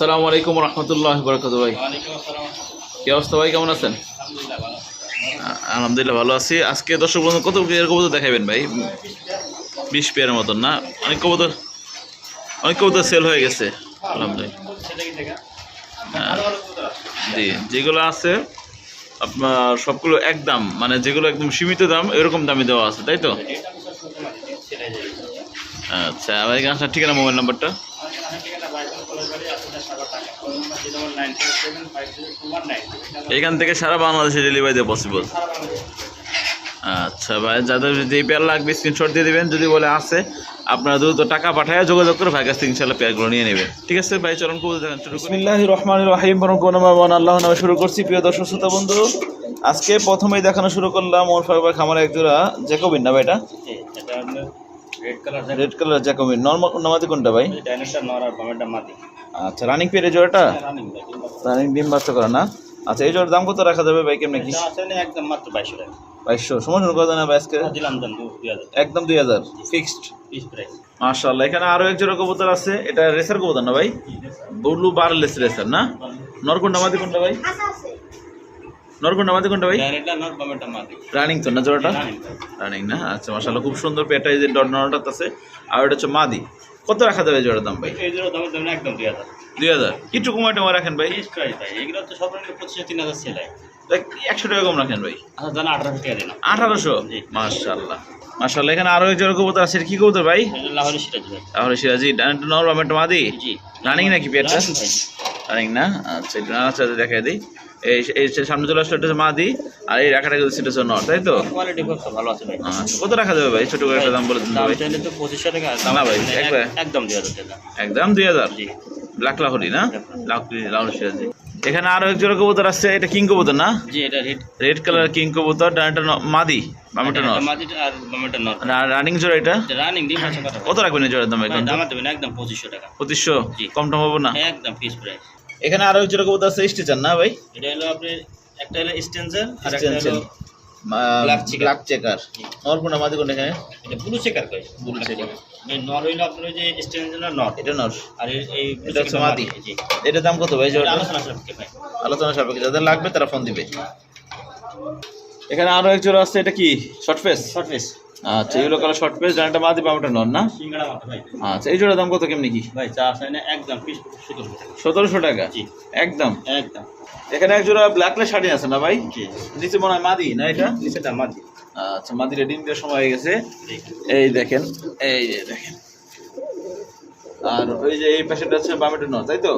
আসসালামু আলাইকুম রহমতুল্লাহ বরকত ভাই। কি অবস্থা ভাই, কেমন আছেন? আলহামদুলিল্লাহ ভালো আছি। আজকে দর্শক বন্ধু, কত পেয়ার কবুতর দেখাবেন ভাই? বিশ পেয়ারের মতন, না? অনেক কবুতর অনেক কবুতর সেল হয়ে গেছে, আলহামদুলিল্লাহ। হ্যাঁ। জি, যেগুলো আছে, আপনার সবগুলো একদম মানে যেগুলো একদম সীমিত দাম, এরকম দামে দেওয়া আছে, তাই তো? আচ্ছা আমার ঠিকানা, মোবাইল নাম্বারটা? এখান থেকে সারা বাংলাদেশে ডেলিভারি দেওয়া পসিবল আচ্ছা ভাই যাদের যদি পেয়ার লাগবে স্ক্রিনশট দিয়ে দেবেন যদি বলে আছে আপনারা দ্রুত টাকা পাঠায় যোগাযোগ করে ভাই কাছ থেকে ইনশাল্লাহ পেয়ারগুলো নিয়ে নেবেন। ঠিক আছে ভাই চলন কবুতর দেখেন শুরু বিসমিল্লাহ রহমান রহিম বরং কোনমান আল্লাহ নামে শুরু করছি। প্রিয় দর্শক শ্রোতা বন্ধু আজকে প্রথমেই দেখানো শুরু করলাম ওর ফারবার খামারে এক জোড়া জ্যাকোবিন না ভাই এটা? Red colour red colour Jacobin normal নামাদি কোনটা ভাই? ডাইনোসর নর আর বামেরটা মাটি আচ্ছা রানিং পেয়ার এই জোড়াটা? রানিং রানিং ডিম বাচ্চা। করা না? আচ্ছা এই জোড়ার দাম কত রাখা যাবে ভাই কেমন কি? এটা আছে না একদম মাত্র বাইশশো টাকা। বাইশশো। সময় শুরু করে না ভাই আজকে? দিলাম একদম দুই হাজার। ফিক্সড পিস প্রাইস মাশাআল্লাহ এখানে আরও এক জোড়া কবুতর আছে। এটা রেসার কবুতর না ভাই? ব্লু বারলেস রেসার না? নরকুন্ডা মাদি কোনটা ভাই? নরকুন্ডা ভাই? রানিং তো না জোড়াটা? রানিং না? আচ্ছা খুব সুন্দর পেটা এই যে ডট নরটাত আছে। আর এটা হচ্ছে মাদি। কত রাখা যাবে জোড়ার দাম ভাই? এই দাম একদম দুই হাজার। দুই হাজার। একটু কমায় টমা রাখেন ভাই। পিস এগুলো তো সব পঁচিশশো তিন হাজার সেলাই। একশো টাকা কম রাখেন ভাই। আচ্ছা জানা আঠারোশো টাকা আঠারোশো? মাশাআল্লাহ। এখানে আরও এক জোড়া কবুতর আছে কি কবুতর ভাই? লাহোরি সিরাজ সিরাজি মাদি। রানিং নাকি পেয়ারটা? রানিং না? আচ্ছা একটু আচ্ছা দেখাই দিই। এই এই সামনে চলে আসলে এটা হচ্ছে মাদি আর এই রাখাটা কিন্তু সেটা হচ্ছে নর তাই তো? কোয়ালিটি খুব ভালো আছে ভাই। আচ্ছা কত রাখা যাবে ভাই? ছোট করে একটা দাম বলে দিন ভাই। চাইলে তো টাকা না ভাই, একদম দুই হাজার টাকা। একদম দুই হাজার? জি। ব্ল্যাক লাহরি না? লাহরি। লাহরি সিরাজি এখানে আরও এক জোড়া কবুতর আসছে এটা কিং কবুতর না? জি এটা রেড। রেড কালার কিং কবুতর ডানটা মাদি বামেটা নর। আর বামেরটা নর। রানিং জোড়া এটা? রানিং ডিম আছে কত রাখবেন জোড়ার দাম এখন? দাম দেবেন একদম পঁচিশশো টাকা। পঁচিশশো? জি। কম টম হব না? একদম পিস প্রাইস এখানে আরও জোড়া কবুতর আছে স্টিচার না ভাই? এটা হলো আপনার একটা হলো স্টেন্সেল আর একটা হলো ব্ল্যাক চেকার নর কোনটা মাদি কোনটা এখানে? এটা ব্লু চেকার কয়? Blue checker। এই নর হইল আপনার যে স্টেন্সেল নট এটা নর। আর এই- এটা হচ্ছে মাদি। এটার দাম কত ভাই এটা আলোচনা সাপেক্ষে ভাই। আলোচনা সাপেক্ষে যাদের লাগবে তারা ফোন দিবে। এখানে আরও এক জোড়া আছে এটা কি? শর্ট ফেস শর্ট ফেস আচ্ছা এগুলো কালার শর্ট ফেস জানাটা মাদি বামটা নন না? সিঙ্গাড়া মাথা ভাই। আচ্ছা এই জোড়ার দাম কত কেমনি কি? ভাই চা আছে না একদম পিস সতেরোশো টাকা। জি। একদম? একদম। এখানে এক জোড়া ব্ল্যাকলেস শাড়ি আছে না ভাই? নিচে মনে হয় মাদি না এটা? নিচেটা মাদি। আচ্ছা মাদি রেডিং দেওয়ার সময় হয়ে গেছে। এই দেখেন এই দেখেন। আর ওই যে এই পাশেটা আছে বামেটা নন তাই তো?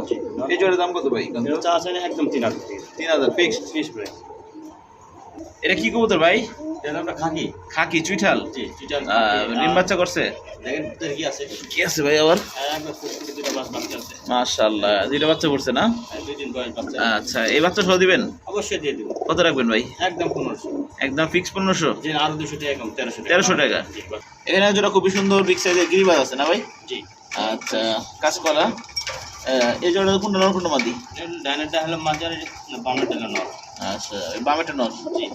এই জোড়ার দাম কত ভাই? চা আছে না একদম তিন হাজার। তিন হাজার ফিক্সড পিস প্রাইস এটা কি কবুতর ভাই? খাকি। খাকি চুইঠাল? ডিম বাচ্চা করছে? কি আছে? ভাই আবার? আর বাচ্চা আছে। দুইটা বাচ্চা পড়ছে না? আর বাচ্চা। আচ্ছা এই বাচ্চা সহ দিবেন? অবশ্যই দিয়ে দেবো। কত রাখবেন ভাই? একদম পনেরোশো। একদম ফিক্স পনেরোশো? আরও দুশো টাকা কম তেরোশো টাকা। 1300 টাকা? জি বাস। এখানে একজোড়া খুবই সুন্দর বিগ সাইজের গিরিবাজ আছে না ভাই? জি। আচ্ছা কাঁচকলা। এই জোড়া কোনটা নর কোনটা মাদি? ডাইনারটা হলো বামেরটা হলো নর। আচ্ছা বামেটা নর জি।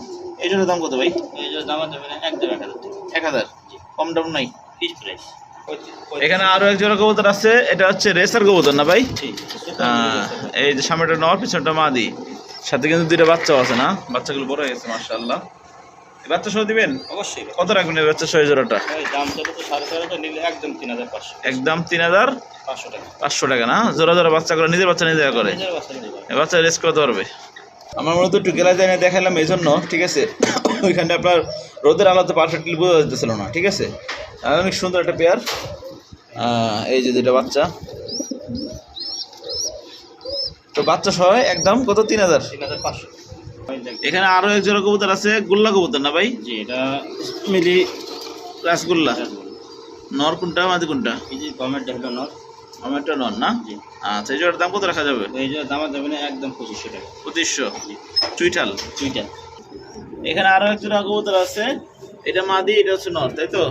এই দাম কত ভাই? এই যে দাম না একদম এক হাজার। এক হাজার? কম দাম নাই? Piece price. এখানে আরও এক জোড়া কবুতর আছে এটা হচ্ছে রেসার কবুতর না ভাই? এই যে সামনেটা নর পিছনটা মাদি। সাথে কিন্তু দুইটা বাচ্চাও আছে না? বাচ্চাগুলো বড় হয়ে গেছে মার্শাল্লাহ বাচ্চা সহ দিবেন? অবশ্যই কত রাখবেন এই বাচ্চা সহ জোড়াটা? দাম তো সাড়ে তেরোটা নিলে একদম তিন হাজার পাঁচশো। একদম তিন হাজার পাঁচশো টাকা। পাঁচশো টাকা না? জোড়া জোড়া বাচ্চা করে নিজের বাচ্চা নিজে করে। বাচ্চা রেস্ট করতে পারবে আমার মূলত একটু গেলা যায় না দেখালাম এই জন্য ঠিক আছে? ওইখানটা আপনার রোদের আলোতে পারফেক্টলি বোঝা যেতেছিল না ঠিক আছে? অনেক সুন্দর একটা পেয়ার। এই যে দুটা বাচ্চা। তো বাচ্চা সহ একদম কত? তিন হাজার। তিন হাজার পাঁচশো এখানে আরও এক জোড়া কবুতর আছে গুল্লা কবুতর না ভাই? জি এটা মিলি রাসগোল্লা। নর কোনটা মাদি কোনটা? এই যে নর। টমেটো নর না? আচ্ছা এই জোড়ার দাম কত রাখা যাবে? এই যে দাম দেবে না একদম পঁচিশশো টাকা। পঁচিশশো? চুইঠাল দুইটা এখানে আরও এক জোড়া কবুতর আছে। এটা মাদি এটা হচ্ছে নর তাই তো?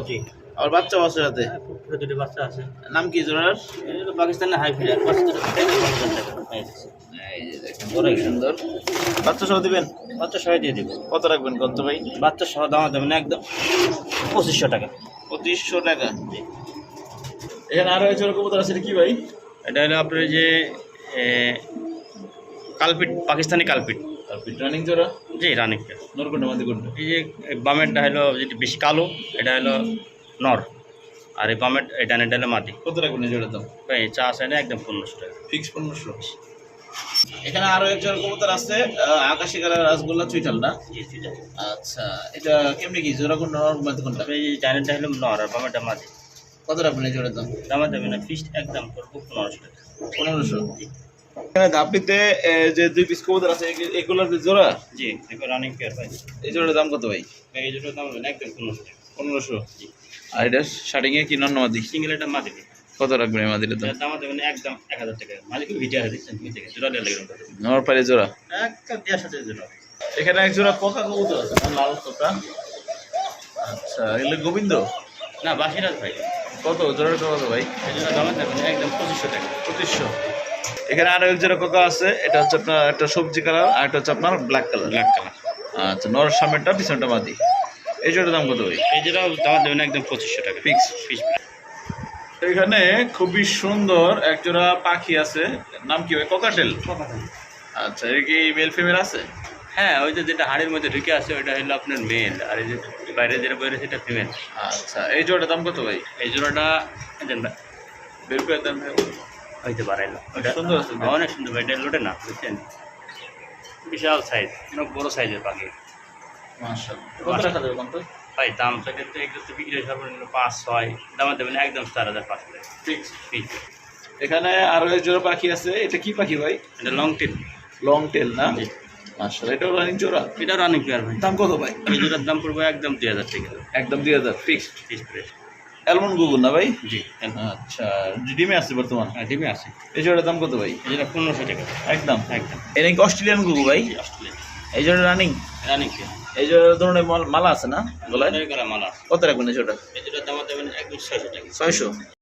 আর বাচ্চা বাচ্চা সাথে দুটো বাচ্চা আছে। নাম কি জোড়ার? পাকিস্তানের হাই ফিলার সুন্দর। বাচ্চা সহ দিবেন? বাচ্চা সবাই দিয়ে দেবো। কত রাখবেন কত ভাই? বাচ্চা সহ দাম দেবে না একদম পঁচিশশো টাকা। পঁচিশশো টাকা। এখানে আরও এক জোড়া কবুতর আছে কি ভাই? এটা হলো আপনার যে কালপিট পাকিস্তানি কালপিট। রানিং জোড়া? জি রানিক নরকুন্ডা মাদি এই যে বামেরটা হলো যেটা বেশি কালো এটা হলো নর। আর এই বামের হলো মাটি কত রাখবেন এই জোড়ার দাম? ভাই চা আছে না একদম পনেরোশো টাকা। ফিক্স পনেরোশো। এখানে আরও এক জোড়া কবুতর আছে আকাশি কালার রাসগোল্লা চুইটাল না আচ্ছা এটা কেমনি কি জোড়া কোনটা নর কোনটা এই হলো নর আর বামেরটা মাটি কত রাখবেন এই জোড়ার দাম? দামা দেবে না ফিস্ট একদম করব পনেরোশো টাকা। পনেরোশো? এখানে ধাপড়িতে যে দুই পিস কবুতর আছে এগুলো- এগুলোর যে জোড়া? জি দেখো রানিং পেয়ার ভাই। এই জোড়ার দাম কত ভাই? এই দুটো দাম হবে একদম পনেরোশো টাকা। পনেরোশো? আর এটা শার্টিং এ কি নন মাদি? সিঙ্গেল এটা মাটি কত রাখবেন এই মাদির দাম? দামা দেবে না একদম এক হাজার টাকা। মালিক ভিডিও আছে দেখছেন কি থেকে জোড়া লেগে গেল নর পারে জোড়া? একটা দেড় সাথে জোড়া। এখানে এক জোড়া পোকা কবুতর আছে লাল পোকা। আচ্ছা এগুলো গোবিন্দ? না বাসিরাজ ভাই। কত? জোড়াটা কত ভাই? একদম পঁচিশশো। টাকা পঁচিশশো এখানে আরও এক জোড়া কোকা আছে? এটা হচ্ছে আপনার একটা সবজি কালার আর একটা হচ্ছে আপনার ব্ল্যাক কালার। Black colour. আচ্ছা নর সামনেরটা পিছনটা মাদি এই জোড়ার দাম কত ভাই? এই জোড়া দামা দেবে একদম পঁচিশশো টাকা। ফিক্স ফিস এখানে খুবই সুন্দর একজোড়া পাখি আছে। নাম কি ভাই? কোকাটেল আচ্ছা এর কি মেল ফিমেল আছে? হ্যাঁ ওই যে যেটা হাড়ের মধ্যে ঢুকে আছে ওইটা হলো আপনার মেল আর এই যে বাইরে যেটা বেরোয় সেটা ফিমেল আচ্ছা এই জোড়ার দাম কত ভাই? এই জোড়াটা জান ভাই, বের করে দাম হইতে পারাইলো ওটা সুন্দর আছে। অনেক সুন্দর ভাই এটা লোটে না বুঝছেন? বিশাল সাইজ অনেক বড় সাইজের পাখি। ভাই দাম সেক্ষেত্রে তো বিক্রি সর্বনিম্ন পাঁচ ছয়। দামা দেবেন একদম চার হাজার টাকা। ফিক্স পিস এখানে আরও এক জোড়া পাখি আছে এটা কি পাখি ভাই? এটা লং টেল লং টেল না। মাশাআল্লাহ। এটাও রানিং জোড়া? এটা রানিং পেয়ার ভাই। দাম কত ভাই? এই জোড়ার দাম পড়বে একদম দুই হাজার টাকা একদম দুই হাজার fixed piece price almond Google না ভাই? জি। আচ্ছা ডিমে আছে বর্তমান? হ্যাঁ ডিমে আছে। এই জোড়ার দাম কত ভাই? এই জোড়া পনেরোশো টাকা। একদম? একদম। এটা কি অস্ট্রেলিয়ান গুগু ভাই? অস্ট্রেলিয়া এই জোড়া রানিং রানিং এই জোড়া ধরনের মাল- মালা আছে না গলায়? গলায় মালা কত রাখবেন এই জোড়া? এই জোড়ার দাম দেবেন একদম ছয়শো টাকা। ছয়শো?